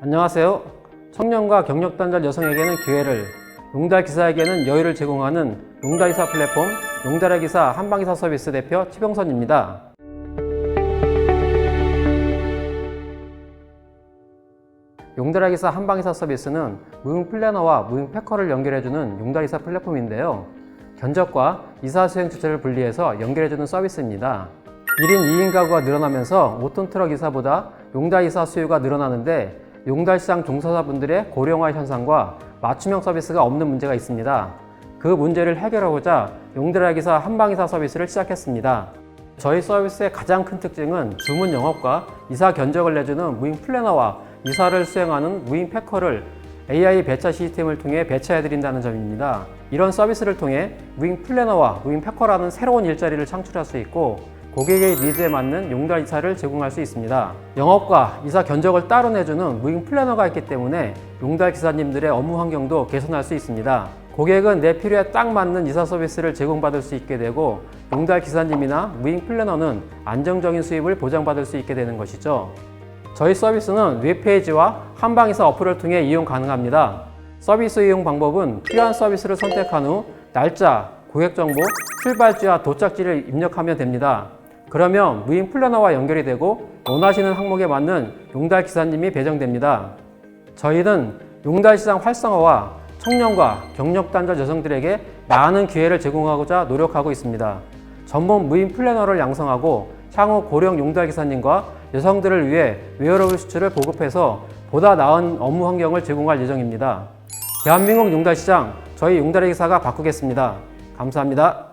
안녕하세요. 청년과 경력단절 여성에게는 기회를, 용달 기사에게는 여유를 제공하는 용달 기사 플랫폼 용달의 기사 한방기사 서비스 대표 최병선입니다. 용달의 기사 한방기사 서비스는 무용 플래너와 무용 패커를 연결해주는 용달 기사 플랫폼인데요. 견적과 이사 수행 주체를 분리해서 연결해주는 서비스입니다. 1인 2인 가구가 늘어나면서 5톤 트럭 이사보다 용달 이사 수요가 늘어나는데 용달 시장 종사자분들의 고령화 현상과 맞춤형 서비스가 없는 문제가 있습니다. 그 문제를 해결하고자 용달 기사 한방이사 서비스를 시작했습니다. 저희 서비스의 가장 큰 특징은 주문 영업과 이사 견적을 내주는 무인 플래너와 이사를 수행하는 무인 패커를 AI 배차 시스템을 통해 배차해드린다는 점입니다. 이런 서비스를 통해 무인 플래너와 무인 패커라는 새로운 일자리를 창출할 수 있고 고객의 니즈에 맞는 용달 이사를 제공할 수 있습니다. 영업과 이사 견적을 따로 내주는 무인 플래너가 있기 때문에 용달 기사님들의 업무 환경도 개선할 수 있습니다. 고객은 내 필요에 딱 맞는 이사 서비스를 제공받을 수 있게 되고 용달 기사님이나 무인 플래너는 안정적인 수입을 보장받을 수 있게 되는 것이죠. 저희 서비스는 웹페이지와 한방이사 어플을 통해 이용 가능합니다. 서비스 이용 방법은 필요한 서비스를 선택한 후 날짜, 고객 정보, 출발지와 도착지를 입력하면 됩니다. 그러면 무인 플래너와 연결이 되고 원하시는 항목에 맞는 용달 기사님이 배정됩니다. 저희는 용달 시장 활성화와 청년과 경력 단절 여성들에게 많은 기회를 제공하고자 노력하고 있습니다. 전문 무인 플래너를 양성하고 향후 고령 용달 기사님과 여성들을 위해 웨어러블 수출을 보급해서 보다 나은 업무 환경을 제공할 예정입니다. 대한민국 용달 시장 저희 용달의 기사가 바꾸겠습니다. 감사합니다.